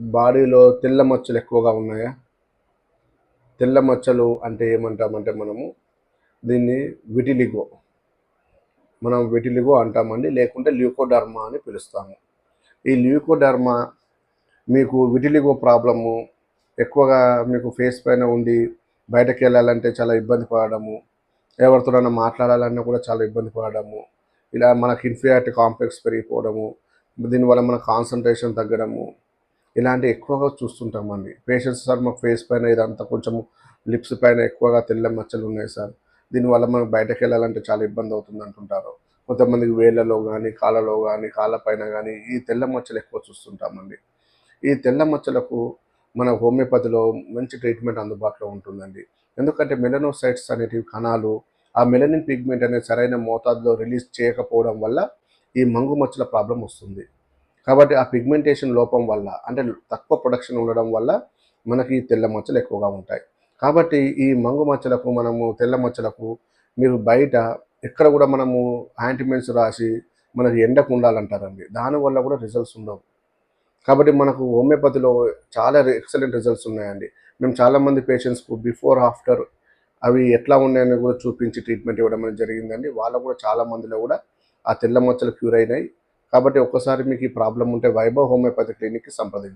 బాడీలో తెల్ల మచ్చలు ఎక్కువగా ఉన్నాయా? తెల్ల మచ్చలు అంటే ఏమంటామంటే మనము దీన్ని విటిలిగో మనం విటిలిగో అంటామండి లేకుంటే ల్యూకోడర్మా అని పిలుస్తాము. ఈ ల్యూకోడర్మా మీకు విటిలిగో ప్రాబ్లము ఎక్కువగా మీకు ఫేస్ పైన ఉండి బయటకు వెళ్ళాలంటే చాలా ఇబ్బంది పడడము ఎవరితోనైనా మాట్లాడాలన్నా కూడా చాలా ఇబ్బంది పడడము ఇలా మనకి ఇన్ఫియారిటీ కాంప్లెక్స్ పెరిగిపోవడము దీనివల్ల మన కాన్సన్ట్రేషన్ తగ్గడము ఇలాంటి ఎక్కువగా చూస్తుంటామండి పేషెంట్స్ సార్ మాకు ఫేస్ పైన ఇదంతా కొంచెం లిప్స్ పైన ఎక్కువగా తెల్ల మచ్చలు ఉన్నాయి సార్. దీనివల్ల మనం బయటకు వెళ్ళాలంటే చాలా ఇబ్బంది అవుతుంది అంటుంటారు. కొంతమందికి వేళ్ళలో కానీ కాళ్ళలో కానీ కాళ్ళపైన కానీ ఈ తెల్ల మచ్చలు ఎక్కువ చూస్తుంటామండి ఈ తెల్ల మచ్చలకు మన హోమియోపతిలో మంచి ట్రీట్మెంట్ అందుబాటులో ఉంటుందండి. ఎందుకంటే మెలనోసైట్స్ అనేటివి కణాలు ఆ మెలనిన్ పిగ్మెంట్ అనేది సరైన మోతాదులో రిలీజ్ చేయకపోవడం వల్ల ఈ మంగు మచ్చల ప్రాబ్లం వస్తుంది. కాబట్టి ఆ పిగ్మెంటేషన్ లోపం వల్ల అంటే తక్కువ ప్రొడక్షన్ ఉండడం వల్ల మనకి తెల్ల మచ్చలు ఎక్కువగా ఉంటాయి. కాబట్టి ఈ మంగు మచ్చలకు మనము తెల్ల మచ్చలకు మీరు బయట ఎక్కడ కూడా మనము యాంటిమెంట్స్ రాసి మనకి ఎండకు ఉండాలంటారండి. దానివల్ల కూడా రిజల్ట్స్ ఉండవు. కాబట్టి మనకు హోమియోపతిలో చాలా ఎక్సలెంట్ రిజల్ట్స్ ఉన్నాయండి. మేము చాలామంది పేషెంట్స్కు బిఫోర్ ఆఫ్టర్ అవి ఎట్లా ఉన్నాయని కూడా చూపించి ట్రీట్మెంట్ ఇవ్వడం అనేది జరిగిందండి. వాళ్ళకు కూడా చాలా మందిలో కూడా ఆ తెల్ల మచ్చలు క్యూర్ అయినాయి. కాబట్టి ఒక్కసారి మీకు ఈ ప్రాబ్లం ఉంటే వైభవ్ హోమియోపతి క్లినిక్కి సంప్రదించండి.